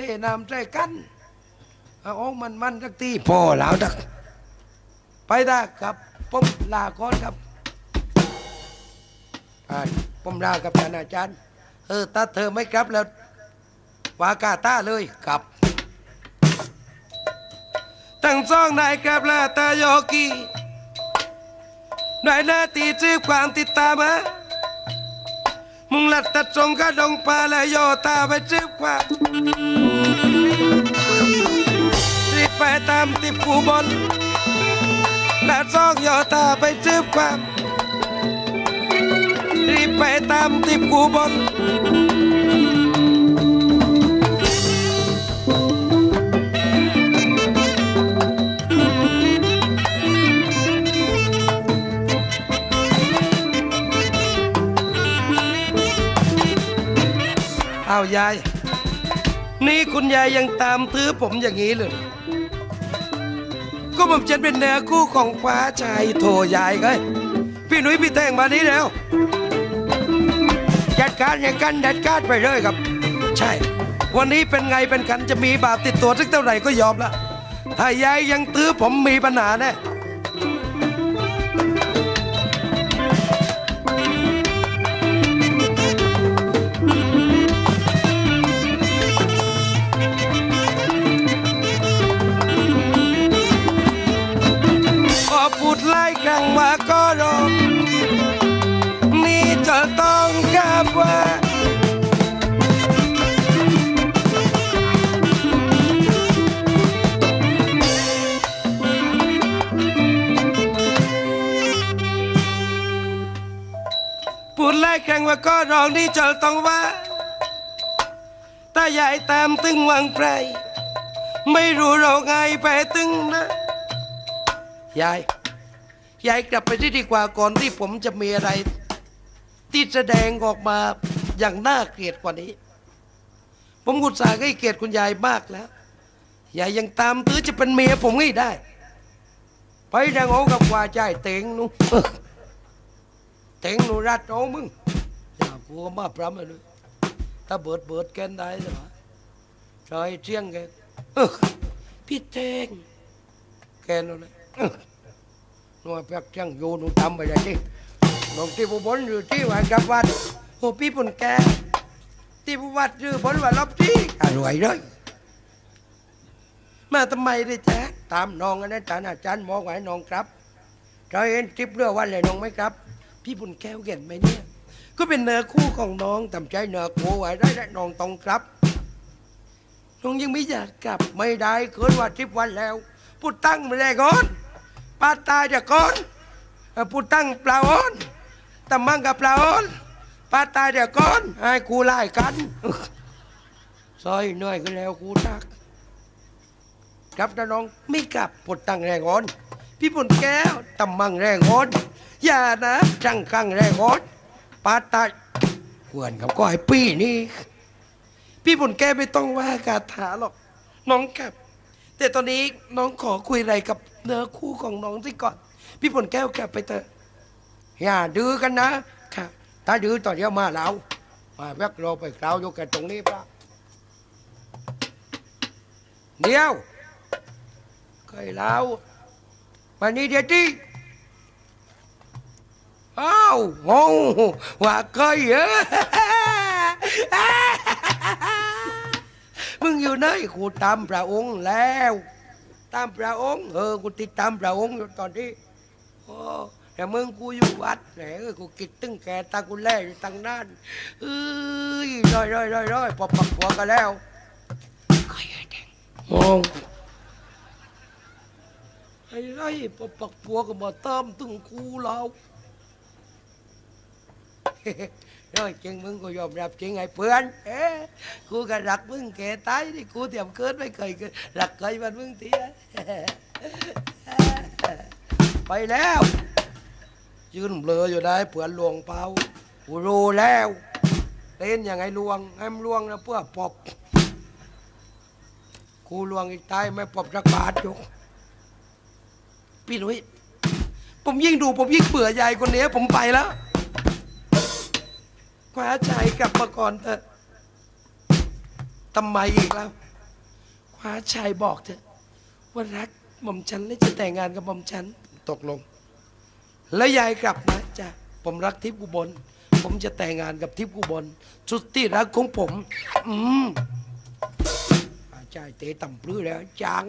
ทน้ำใจกันเอาเอามันมันสักทีพอแล้วดักไปได้ครับผมลาก่อนครับผมลากับท่านอาจารย์ เออถ้าเธอไม่กลับแล้ววากาต้าเลยกลับตั้งสองนายกับลาตาโยกีน่วยหน้าที่จืบความติดตามมามึงหลัดตัดทรงกระดงปลาและโยตาไปจืบความ ไปตามติบกูบนและซองโยตาไปจืบความ รีบไปตามติบกูบนอ้ายาย นี่คุณยายยังตามตื้อผมอย่างนี้เลย ก็ผมจะเป็นเนื้อคู่ของฟ้าชายโทยายไงพี่หนุ่ยพี่แตงมานี้แล้ว จัดการอย่างกันจัดการไปเลยครับ ใช่ วันนี้เป็นไงเป็นกันจะมีบาปติดตัวสักเท่าไหร่ก็ยอมละถ้ายายยังตื้อผมมีปัญหาแน่ อพูดไล่ครั้งมาก็รอนี่จะต้องกลับว่าพูดไล่แข่งว่าก็ร้องนี่จะต้องว่าตาใหญ่ตามตึงวังไพรไม่รู้เราไงไปตึงนะยาย ยายกลับไปที่ดีกว่าก่อนที่ผมจะมีอะไร ที่แสดงออกมาอย่างน่าเกลียดกว่านี้ ผมกุศลให้เกลียรติคุณยายมากแล้วยายยังตามตื้อจะเป็นเมียผมไม่ได้ ไปนางโอกับว่าใจเต็งหนูเต็งหนูรัดโอมึงอย่ากูก็มาพร้ำเลยถ้าเบิดเบิดแกนได้ใช่ไหมชอยเชียงแกพี่เต็งแกนั่นแหละอื้อ หน่วยเปียกจังอยู่หนูทำไปเลยที่น้องที่ผู้บนอยู่ที่วันกับวัดโอ้พี่ปุ่นแกที่ผู้วัดยู่บนวันรอบที่อร่อยเลยมาทำไมได้แจ๊ตามน้องกันนะจารย์อาจารย์บอกไว้น้องครับเราเห็นคลิปเรื่องวันเลยน้องไหมครับ พี่ปุ่นแก้วเห็นไหมเนี่ย ก็เป็นเนื้อคู่ของน้องทำใจเนื้อคู่ไว้ได้และน้องต้องครับน้องยังไม่อยากกลับไม่ได้เกินว่าทิพวันแล้วพูดตั้งไม่ได้ก่อน ปาตาจะก่อนเอ่อพูดตั้งเปล่าอ่อนตำมังกับเปล่าอ่อนปาตายเด็ก่อนให้กูไล่กันซอยเหนื่อยก็แล้วกูทักกลับน้องไม่กลับพูดตั้งแรงอ่อนพี่ปุ่นแก้วตำมังแรงอ่อนอย่านะจังกังแรงอ่อนปาตาควรกับก็ไอ้ปี้นี่พี่บุญแก้ไม่ต้องว่าคาถาหรอก น้องกลับ แต่ตอนนี้น้องขอคุยอะไรกับ เนื้อคู่ของน้องสิก่อน พี่บุญแก้วกลับไปเถอะอย่าดื้อกันนะค่ะถ้าดื้อตอนเดียวมาแล้วมาแบกเราไปคราวอยู่กันตรงนี้ปะเดียวเคยแล้ววันนี้เดี๋ยวที่อ้าวงงว่าเคยเยอะมึงอยู่ไหนกูตามพระองค์แล้ว ตามพระองค์ เออ กูติดตามพระองค์อยู่ตอนนี้โอ้แต่มึงกูอยู่วัดแหนกูกิดตึ้งแกตากูแล่อยู่ตังนานเอ้ยร้อยร้อยร้อยร้อยพอปักหัวกันแล้วใครไอ้แดงมองไอ้ไรพอปักหัวก็มาติมตึงกูเรา nói chân mừng cô dòm rạp chuyện ngày phượn Ê, cô cả rặt mừng kẻ tái đi cô tiệm cớt mấy cười cười, rặt cười bên mừng tía ไปแล้ว ยืนเบลออยู่ได้เผื่อนลวงเปล่ากูรู้แล้วเต้นยังไงลวงให้มลวงนะเพื่อปอบกูลวงอีกตายไม่ปอบรักบาทอยู่พี่หนุ่ยผมยิ่งดูผมยิ่งเบื่อยายคนนี้ผมไปแล้ว คว้าใจกลับมาก่อนเถอะทำไมอีกแล้วคว้าชายบอกเถอะว่ารักหม่อมฉันและจะแต่งงานกับหม่อมฉันตกลง แล้วยายกลับนะจ้ะผมรักทิพย์กุบลผมจะแต่งงานกับทิพย์กุบลสุดที่รักของผม อืมอาจารย์เตะต่ำปลื้อแล้วจัง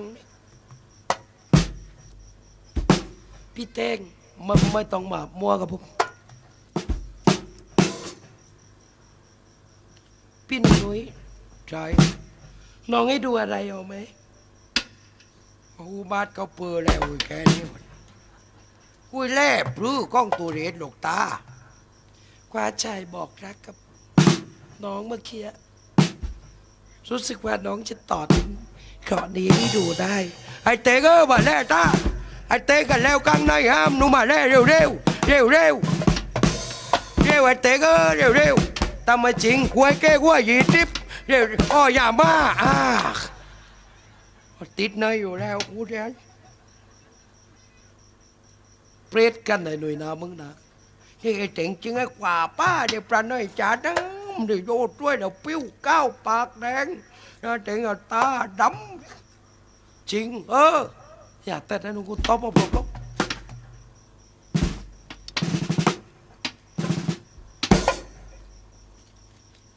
พี่เต้งไม่ไม่ต้องมามัวกับผม พี่หนุ่ยใช่น้องให้ดูอะไรเอาไหมโอ้บาดเขาเปือแล้วอุ้ยแกนี่หมดกุยแล่ปลื้อกล้องตัวเรศหลกตาคว้าชายบอกรักกับ น้องเมื่อกี้รู้สึกว่าน้องจะต่อถึงเกาะนี้ให้ดูได้ ไอ้เต้ก็มาแล่ตาไอ้เต้กันแล้วกลางในห้ามหนูมาแล่เร็วเร็วเร็วเร็วเร็วไอ้เต้ก็เร็วเร็ว ทำไมจริงควยแก้ควยยีทิพย์เร็วอ้อย่ามาอ่าติดเนยอยู่แล้วกูเรียนเปรตกันในหน่วยนามึงนะนี่ไอ้เจ๋งจริงไอ้กว่าป้าเดี๋ยวปลาหน่อยจ่าดั้งเดี๋ยวโยดด้วยเดี๋ยวปิ้วก้าวปากแดงนะเจ๋งเอตาดำจริง เออ อย่าแต่นั้นกูตบมาบอกแล้วพี่หนูหนุ่ยไอ้เต้ก็ตีดีตะเกียกไอ้เก๊กแปดสิบ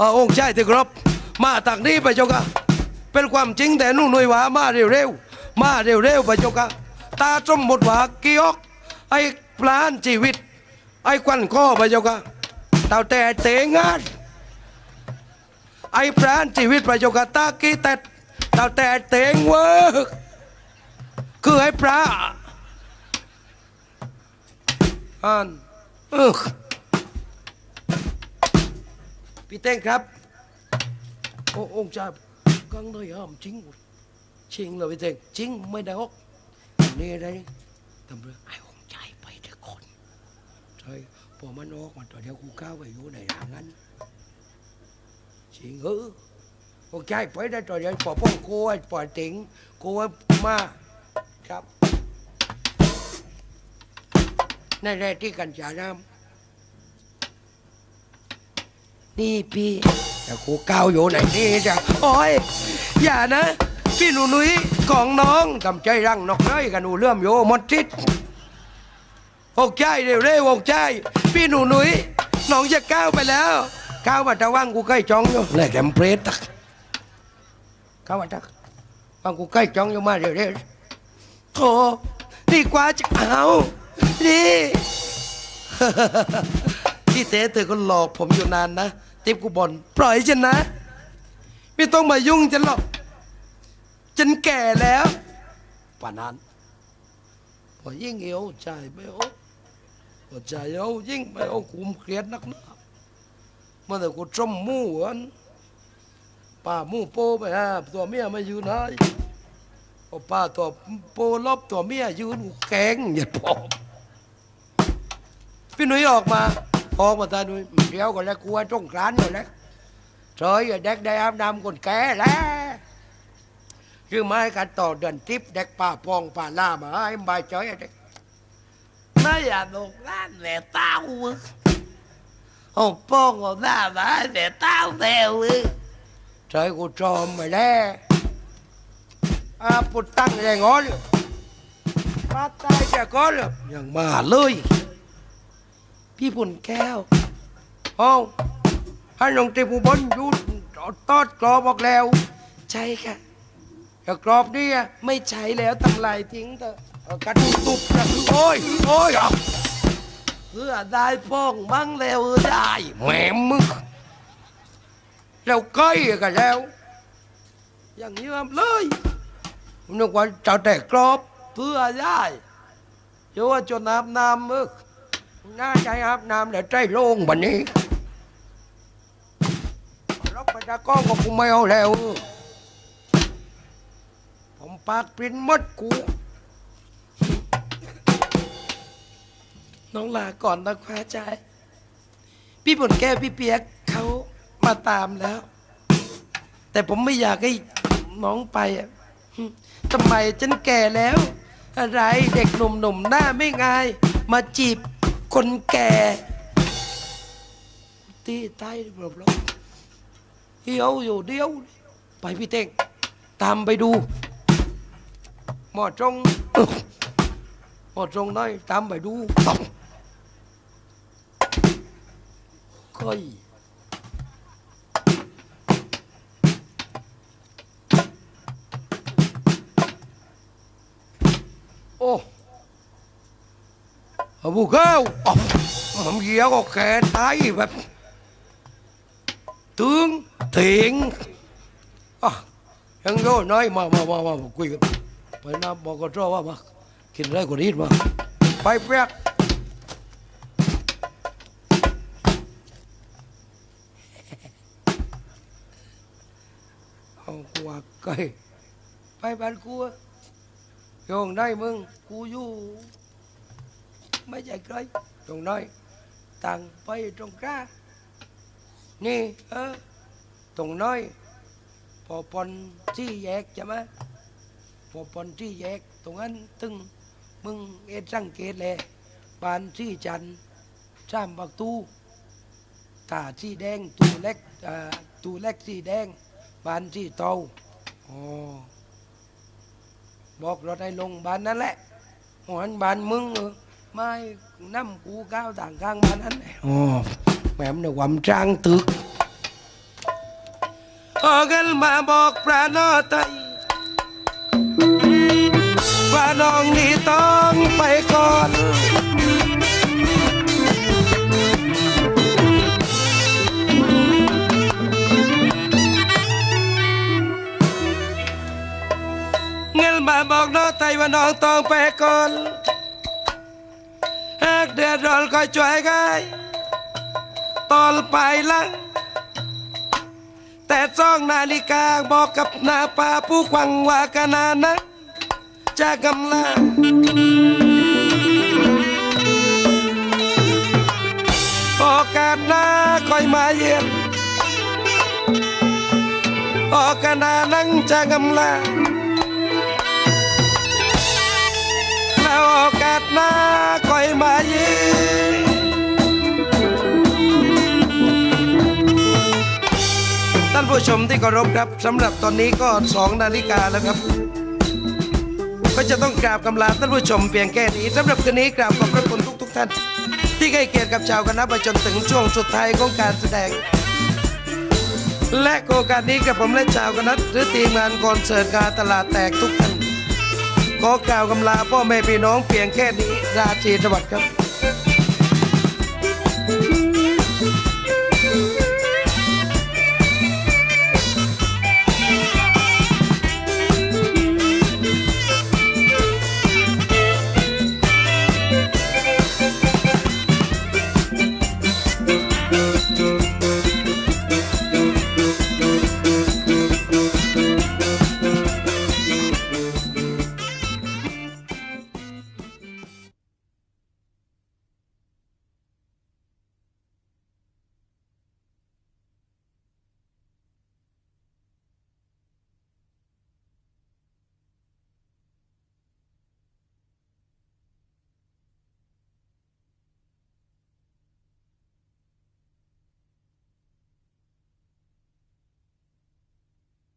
ออองค์ชายที่ครับมาทางนี้ไปเจ้าค่ะเป็นความจริงแต่นู่นหน่วยว่ามาเร็วๆมาเร็วๆไปเจ้าค่ะตาจมหมดว่ากิยอกไอ้ปลานชีวิต ไอ้ควันข้อไปเจ้าค่ะเต่าแต่เตงานไอ้ปรานชีวิตไประโยคตากีแต่แต่แต่เตงเวอร์คือไอ้พระอันเออ พี่เต้งครับ โอ้องค์ชายกังเลยห้ามจริงจริงเลยพี่เต้งจริงไม่ได้ฮอกนี่อะไรตำรวจไอ้องค์ชายไปเถอะคนใช่พอมันออกมาตัวเดียวกูก้าวไปอยู่ในทางนั้น chị ngữ con trai phải ra trời ơi bỏ phong cô ấy bỏ tiếng cô ấy ma ครับนั่นแหละที่กันจาน้ำ นี่พี่แต่กูก้าวอยู่ไหนนี่จ้ะโอ้ยอย่านะ พี่หนูนุ้ยของน้องทำใจรังนกน้อยกันหนูเลื่อมโยหมดทิศหกใจเร็วเร็วหกใจพี่หนูนุ้ยน้องจะก้าวไปแล้วก้าวมาตะว่างกูใกล้จ้องอยู่เลยแกมเปรตตักก้าวมาตะว่างกูใกล้จ้องอยู่มาเร็วเร็วโธ่ดีกว่าจะเอาดีพี่เต้เธอก็หลอกผมอยู่นานนะ ทิปกูบอลปล่อยฉันนะ ไม่ต้องมายุ่งฉันหรอกฉันแก่แล้วป่านนั้นพอยิ่งเอวใจไม่โอ้พอใจเอายิ่งไม่เอาคุมเครียดนักหนาเมื่อแต่กูจมมู่อันป้ามู่โปไปฮะตัวเมียมาอยู่ไหนโอป้าตัวโปลบตัวเมียยืนกูแกงอย่าพอพี่หนุ่ยออกมา ออกมาตาหนุ่ยเดี๋ยวก่อนแล้วกลัวจ้องกรานก่อนแล้ว trời ơi đét đây ám nam còn ké lá chứ mai cả tổ đần tiếp đét bà phong bà la mà em bài chơi ở đây Nó là một lá mẹ tao ư Hồn phong hồn la mà mẹ tao theo ư trời cô trộm mày đe à bụt tăng này ngó được ba tay chả có được nhưng mà lơi พี่ปุ่นแก้วโอ้ให้น้องเต็มอุบลอยู่ตอดกรอบออกแล้ว ใช่ค่ะแต่กรอบนี่อะไม่ใช้แล้วตั้งลายทิ้งเถอะเอากระตุกตุบกระตุกโอ้ยโอ้ยเอา Cứ là đai phong bắn leo ư đai แหมมึงแล้วใกล้กันแล้ว อย่างนี้เลยผมนึกว่าจะแต่กรอบ Cứ là đai เดี๋ยวว่าจะน้ำน้ำมึก น่าใจอาบน้ำเดี๋ยวใจโล่งบันนี้ล็อกไปตะก้องก็กูไม่เอาแล้ว ผมปากปรินมดกู น้องลาก่อนนะคว้าใจ พี่ผลแก้วพี่เปียกเขามาตามแล้ว แต่ผมไม่อยากให้น้องไปอะทำไมฉันแก่แล้ว อะไรเด็กหนุ่มๆหน้าไม่งาย มาจีบ คนแก่ตีตายแบลบๆเหี่ยวอยู่เดียว ไปพี่เต้งตามไปดู หมอจงหมอจงน้อยตามไปดูตบค่อย บุกเข้าอ๋อมันเหี้ยก็แขนตายแบบตึงเถิงอะยังโยน้อยมามามามาคุยกันไปนะบอกก็ชอบว่ามากินอะไรกว่านี้มาไปเปียกเอากวาไก่ไปบ้านกูอะโยงได้มึงกูอยู่ ไม่ใช่ใครโยงน้อยต่างไปตรงกล้านี่เออตรงน้อยพอปอนที่แยกใช่ไหมพอปอนที่แยกตรงนั้นตึงมึงเอ็ดสังเกตเลยบานที่จันทร์สามประตูตาที่แดงตูเล็กตูเล็กสีแดงบานที่เตาอ๋อบอกรถให้ลงบานนั่นแหละหอนบานมึงเออ ไม่น้ำกูก้าวต่างข้างบ้านนั้นแหละอ๋อแหมมเนี่ รอไตยว่าน้องนี่ต้องไปก่อนเงินมาบอกน้องไตยว่าน้องต้องไปก่อนหากเดือดร้อนก็ช่วยกันตอนไปลังแต่สองนาฬิกาบอกกับนาปาผู้ควังว่ากันนานะจะกำลังโอกาสหน้าคอยมาเยือนโอกาสหน้านั่งจะกำลัง โอกาสหน้าคอยมายืนท่านผู้ชมที่เคารพครับสำหรับตอนนี้ก็สองนาฬิกาแล้วครับ ก็จะต้องกราบกำลาท่านผู้ชมเพียงแค่นี้สำหรับคืนนี้กราบขอบพระคุณทุกทุกๆท่าน ที่ให้เกียรติกับชาวคณะมาจนถึงช่วงสุดท้ายของการแสดง และโอกาสนี้กับผมและชาวคณะหรือทีมงานคอนเสิร์ตงาตลาดแตกทุกท่าน ขอกล่าวกำลาพ่อแม่พี่น้องเพียงแค่นี้ราตรีสวัสดิ์ครับ